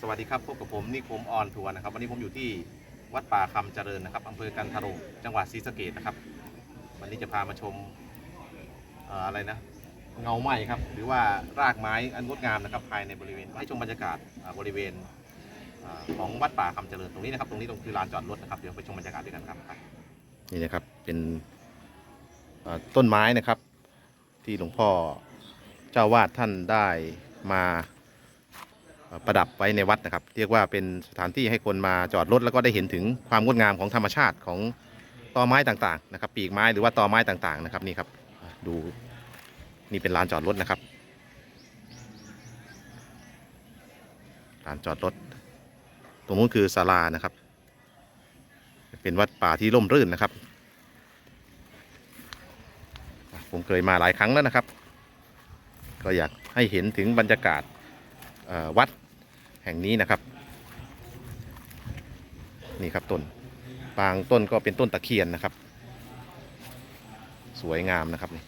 สวัสดีครับพบกับผมนิคมออนทัวร์นะครับ วันนี้ผมอยู่ที่วัดป่าคำเจริญนะครับอำเภอกันทะโรงจังหวัดศรีสะเกดนะครับ วันนี้จะพามาชมเอ่อะไรนะเงาไม้ครับ หรือว่ารากไม้อันงดงามนะครับภายในบริเวณให้ชมบรรยากาศบริเวณอของวัดป่าคำเจริญตรงนี้นะครับ ตรงนี้ตรงคือลานจอดรถนะครับเดี๋ยวไปชมบรรยากาศด้วยกันครับนี่นะครับเป็นต้นไม้นะครับ ที่หลวงพ่อเจ้าวาดท่านได้มา ประดับไว้ในวัดนะครับ เรียกว่าเป็นสถานที่ให้คนมาจอดรถแล้วก็ได้เห็นถึงความงดงามของธรรมชาติของตอไม้ต่างๆนะครับ ปีกไม้หรือว่าตอไม้ต่างๆนะครับนี่ครับดูนี่เป็นลานจอดรถนะครับลานจอดรถ ตรงนู้นคือศาลานะครับ เป็นวัดป่าที่ร่มรื่นนะครับ ผมเคยมาหลายครั้งแล้วนะครับ ก็อยากให้เห็นถึงบรรยากาศวัด แห่งนี้นะครับ นี่ครับต้นบางต้นก็เป็นต้นตะเคียนนะครับ สวยงามนะครับนี่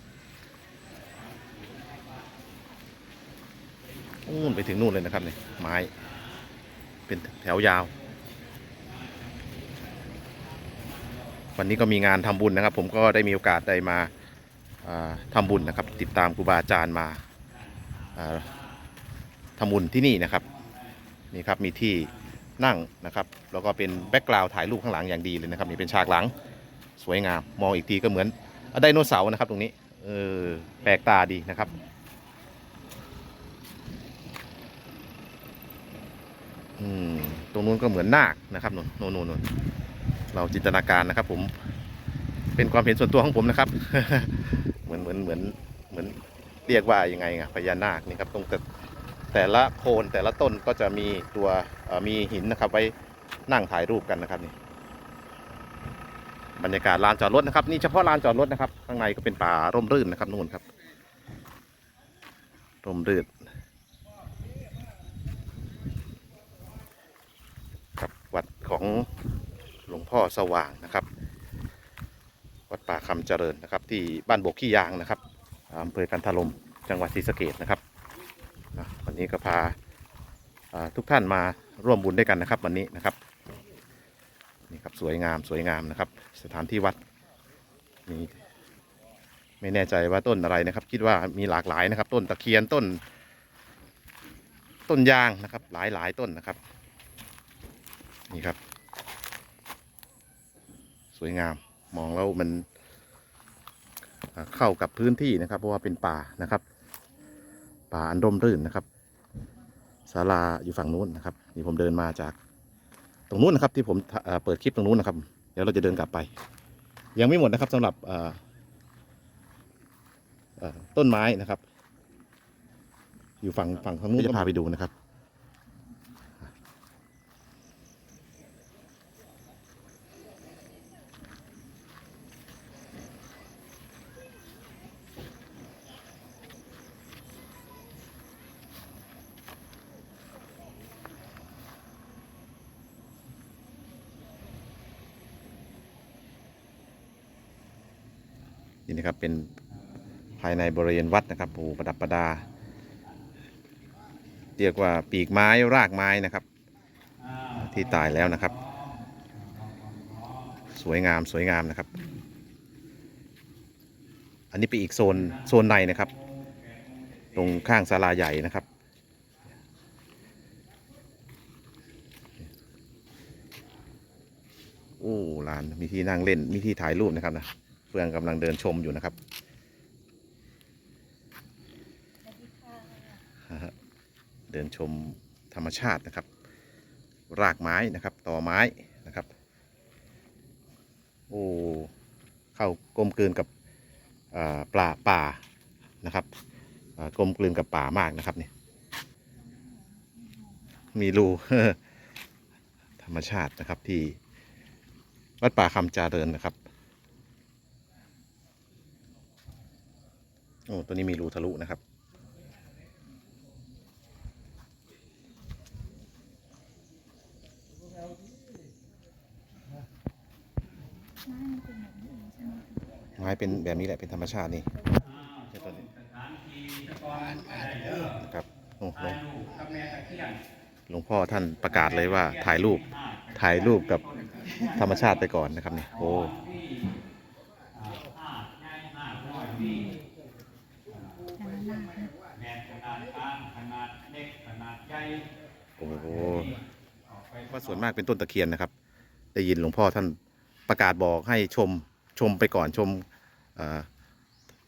นู่นไปถึงนู่นเลยนะครับนี่ไม้ เป็นแถวยาว วันนี้ก็มีงานทำบุญนะครับ ผมก็ได้มีโอกาสได้มาาทำบุญนะครับ ติดตามครูบาอาจารย์มาาทำบุญที่นี่นะครับ นี่ครับมีที่นั่งนะครับแล้วก็เป็นแบ็กกราวด์ถ่ายรูปข้างหลังอย่างดีเลยนะครับนี่เป็นฉากหลังสวยงามมองอีกทีก็เหมือนไดโนเสาร์นะครับตรงนี้เออแปลกตาดีนะครับอืมตรงนู้นก็เหมือนนาคนะครับนู่นนู่นนู่นเราจินตนาการนะครับผมเป็นความเห็นส่วนตัวของผมนะครับ เหมือนเหมือนเหมือนเหมือนเรียกว่ายังไงอะพญานาคนี่ครับตรงตึก แต่ละโคนแต่ละต้นก็จะมีตัวมีหินนะครับไว้นั่งถ่ายรูปกันนะครับนี่บรรยากาศลานจอดรถนะครับนี่เฉพาะลานจอดรถนะครับข้างในก็เป็นป่าร่มรื่นนะครับนู่นครับร่มรื่นครับวัดของหลวงพ่อสว่างนะครับ วัดป่าคำเจริญนะครับ ที่บ้านโบกขี้ยางนะครับอำเภอกันทลมจังหวัดศรีสะเกดนะครับ นะวันนี้ก็พาทุกท่านมาร่วมบุญด้วยกันนะครับ วันนี้นะครับนี่ครับสวยงามสวยงามนะครับ สถานที่วัดมีไม่แน่ใจว่าต้นอะไรนะครับ คิดว่ามีหลากหลายนะครับ ต้นตะเคียนต้น ต้นยางนะครับ หลายหลายต้นนะครับ นี่ครับ สวยงามมองแล้วมันเข้ากับพื้นที่นะครับ เพราะว่าเป็นป่านะครับ ป่าอันร่มรื่นนะครับศาลาอยู่ฝั่งนู้นนะครับนี่ผมเดินมาจากตรงนู้นนะครับ ที่ผมเปิดคลิปตรงนู้นนะครับเดี๋ยวเราจะเดินกลับไป ยังไม่หมดนะครับสำหรับต้นไม้นะครับ อยู่ฝั่งฝั่งทางนู้นจะพาไปดูนะครับ นี่นะครับเป็นภายในบริเวณวัดนะครับโอ้ประดับประดา เรียกว่าปีกไม้รากไม้นะครับ ที่ตายแล้วนะครับ สวยงามสวยงามนะครับ อันนี้เป็นอีกโซนโซนในนะครับ ตรงข้างศาลาใหญ่นะครับโอ้ลานมีที่นั่งเล่นมีที่ถ่ายรูปนะครับนะ ฟื่องกำลังเดินชมอยู่นะครับฮะเดินชมธรรมชาตินะครับ รากไม้นะครับต่อไม้นะครับโอ้เข้ากลมกลืนกับอ่าปลาป่านะครับอ่ากลมกลืนกับป่ามากนะครับนี่มีรูธรรมชาตินะครับที่วัดป่าคำจาเริญนะครับ โอ้ตัวนี้มีรูทะลุนะครับ ไม้เป็นแบบนี้แหละเป็นธรรมชาตินี่ใช่ตัวนี้นะครับโอ้ลงหลวงพ่อท่านประกาศเลยว่าถ่ายรูปถ่ายรูปกับธรรมชาติไปก่อนนะครับนี่โอ้ โอ้โหว่าส่วนมากเป็นต้นตะเคียนนะครับ ได้ยินหลวงพ่อท่านประกาศบอกให้ชมชมไปก่อนชม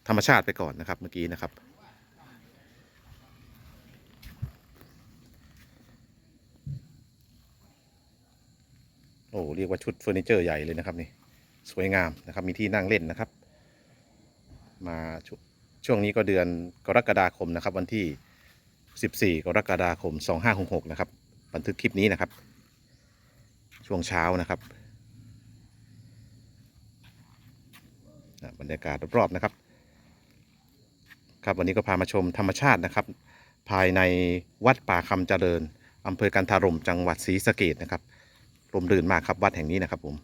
ธรรมชาติไปก่อนนะครับเมื่อกี้นะครับโอ้เรียกว่าชุดเฟอร์นิเจอร์ใหญ่เลยนะครับนี่สวยงามนะครับมีที่นั่งเล่นนะครับ มาชช่วงนี้ก็เดือนกรกฎาคมนะครับ วันที่ 14 กรกฎาคม 2566 นะครับ บันทึกคลิปนี้นะครับ ช่วงเช้านะครับบรรยากาศรอบๆนะครับ ครับวันนี้ก็พามาชมธรรมชาตินะครับ ภายในวัดป่าคำเจริญอำเภอกันทารมจังหวัดศรีสะเกดนะครับลมรื่นมากครับวัดแห่งนี้นะครับผม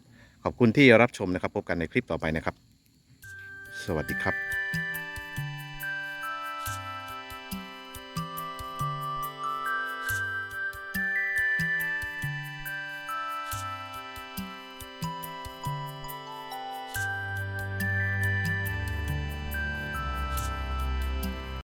ขอบคุณที่รับชมนะครับ พบกันในคลิปต่อไปนะครับ สวัสดีครับ